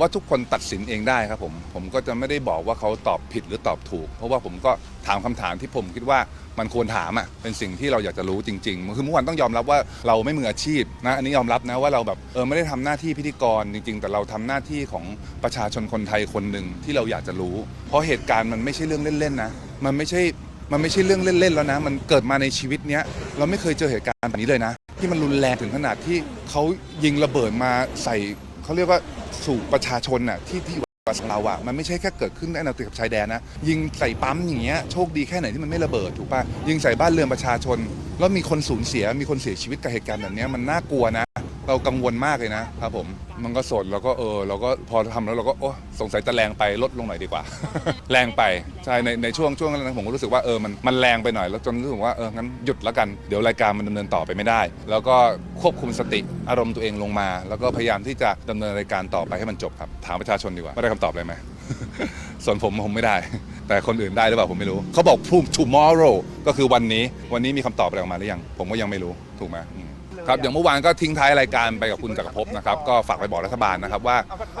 ว่าทุกคนตัดสินเองได้ครับผม ผมก็จะไม่ได้บอกว่าเขาตอบผิดหรือตอบถูก เพราะว่าผมก็ถามคำถามที่ผมคิดว่ามันควรถามอะเป็นสิ่งที่เราอยากจะรู้จริงๆคือเมื่อวานต้องยอมรับว่าเราไม่มืออาชีพนะอันนี้ยอมรับนะว่าเราแบบเออไม่ได้ทำหน้าที่พิธีกรจริง ๆ แต่เราทำหน้าที่ของประชาชนคนไทยคนหนึ่งที่เราอยากจะรู้ เพราะเหตุการณ์มันไม่ใช่เรื่องเล่นๆนะมันไม่ใช่มันไม่ใช่เรื่องเล่นๆแล้วนะ มันเกิดมาในชีวิตเนี้ยเราไม่เคยเจอเหตุการณ์แบบนี้เลยนะ ที่มันรุนแรงถึงขนาดที่เขายิงระเบิดมาใส่ เขาเรียกว่าสู่ประชาชนน่ะที่ที่วัดของเราอะมันไม่ใช่แค่เกิดขึ้นในแนวติดกับชายแดนนะ ยิงใส่ปั๊มอย่างเงี้ยโชคดีแค่ไหนที่มันไม่ระเบิดถูกปะยิงใส่บ้านเรือนประชาชน แล้วมีคนสูญเสียมีคนเสียชีวิตกับเหตุการณ์แบบเนี้ยมันน่ากลัวนะ เรากังวลมากเลยนะครับผม มันก็สดแล้วก็เออเราก็พอทำแล้วเราก็โอ้สงสัยจะแรงไปลดลงหน่อยดีกว่า แรงไปใช่ในในช่วงช่วงนั้นผมก็รู้สึกว่าเออมันมันแรงไปหน่อยแล้วจนรู้สึกว่าเอองั้นหยุดแล้วกันเดี๋ยวรายการมันดำเนินต่อไปไม่ได้ แล้วก็ควบคุมสติอารมณ์ตัวเองลงมา แล้วก็พยายามที่จะดำเนินรายการต่อไปให้มันจบครับถามประชาชนดีกว่าว่ได้คำตอบอะไรไหม ส่วนผมผมไม่ได้ แต่คนอื่นได้หรือเปล่าผมไม่รู้เขาบอกพรุ่ง tomorrow ก็คือวันนี้วันนี้มีคำตอบอะไรออกมาหรือยัง ผมก็ยังไม่รู้ถูกไหมอืม ครับอย่างเมื่อวานก็ทิ้งท้ายรายการไปกับคุณจักรภพนะครับก็ฝากไปบอกรัฐบาลนะครับว่า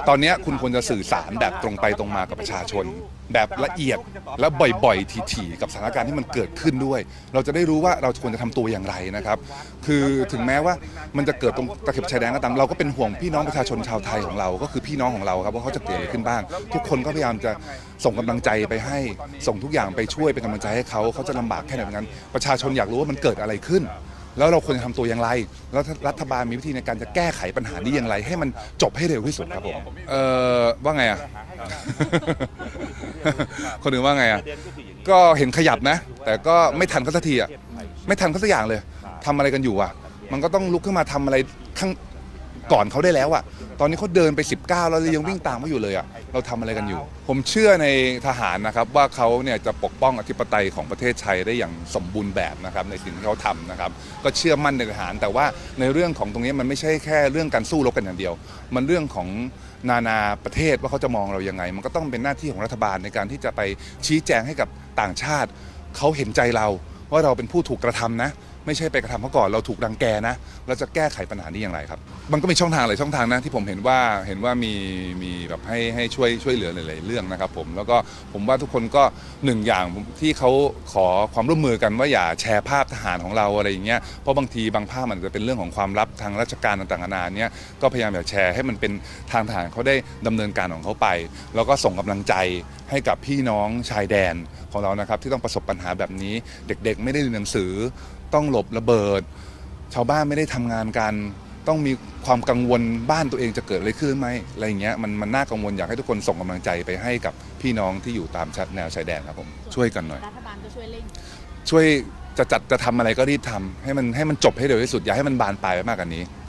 ตอนนี้คุณควรจะสื่อสารแบบตรงไปตรงมากับประชาชน แบบละเอียดและบ่อยๆทีๆกับสถานการณ์ที่มันเกิดขึ้นด้วย เราจะได้รู้ว่าเราควรจะทำตัวอย่างไรนะครับคือถึงแม้ว่ามันจะเกิดตรงตะเข็บชายแดนก็ตามเราก็เป็นห่วงพี่น้องประชาชนชาวไทยของเรา ก็คือพี่น้องของเราครับว่าเขาจะเกิดอะไรขึ้นบ้าง ทุกคนก็พยายามจะส่งกำลังใจไปให้ ส่งทุกอย่างไปช่วยเป็นกำลังใจให้เขาเขาจะลำบากแค่ไหนเหมือนกันประชาชนอยากรู้ว่ามันเกิดอะไรขึ้น แล้วเราควรจะทำตัวอย่างไร แล้วรัฐบาลมีวิธีในการจะแก้ไขปัญหานี้อย่างไร ให้มันจบให้เร็วที่สุดครับผมเออว่าไงอะ คนอื่นว่าไงอะ ก็เห็นขยับนะ แต่ก็ไม่ทันเขาสักทีอะ ไม่ทันเขาสักอย่างเลย ทำอะไรกันอยู่อะ มันก็ต้องลุกขึ้นมาทำอะไรข้าง ก่อนเขาได้แล้วอะตอนนี้เขาเดินไป 19 แล้วยังวิ่งตามเขาอยู่เลยอะเราทำอะไรกันอยู่ ผมเชื่อในทหารนะครับว่าเขาเนี่ยจะปกป้องอธิปไตยของประเทศไทยได้อย่างสมบูรณ์แบบนะครับในสิ่งที่เขาทำนะครับก็เชื่อมั่นในทหาร แต่ว่าในเรื่องของตรงนี้มันไม่ใช่แค่เรื่องการสู้รบกันอย่างเดียว มันเรื่องของนานาประเทศว่าเขาจะมองเรายังไง มันก็ต้องเป็นหน้าที่ของรัฐบาลในการที่จะไปชี้แจงให้กับต่างชาติเขาเห็นใจเราว่าเราเป็นผู้ถูกกระทำนะ ไม่ใช่ไปกระทำเขาก่อนเราถูกรังแกนะเราจะแก้ไขปัญหานี้อย่างไรครับ มันก็มีช่องทางหลายช่องทางนะที่ผมเห็นว่าเห็นว่ามีมีแบบให้ให้ช่วยช่วยเหลือหลายๆเรื่องนะครับผมแล้วก็ผมว่าทุกคนก็หนึ่งอย่างที่เขาขอความร่วมมือกันว่าอย่าแชร์ภาพทหารของเราอะไรอย่างเงี้ยเพราะบางทีบางภาพมันจะเป็นเรื่องของความลับทางราชการต่างๆนานาเนี้ยก็พยายามอย่าแชร์ให้มันเป็นทางทหารเขาได้ดำเนินการของเขาไป แล้วก็ส่งกำลังใจให้กับพี่น้องชายแดนของเรานะครับที่ต้องประสบปัญหาแบบนี้เด็กๆ ไม่ได้เรียนหนังสือต้องหลบระเบิด ชาวบ้านไม่ได้ทำงานกัน ต้องมีความกังวลบ้านตัวเองจะเกิดอะไรขึ้นไหมอะไรอย่างเงี้ยมันมันน่ากังวลอยากให้ทุกคนส่งกำลังใจไปให้กับพี่น้องที่อยู่ตามชายแนวชายแดนครับผมช่วยกันหน่อยรัฐบาลก็ช่วยเร่งช่วยจะจัดจะทำอะไรก็รีบทำให้มันให้มันจบให้เร็วที่สุดอย่าให้มันบานปลายไปมากกว่านี้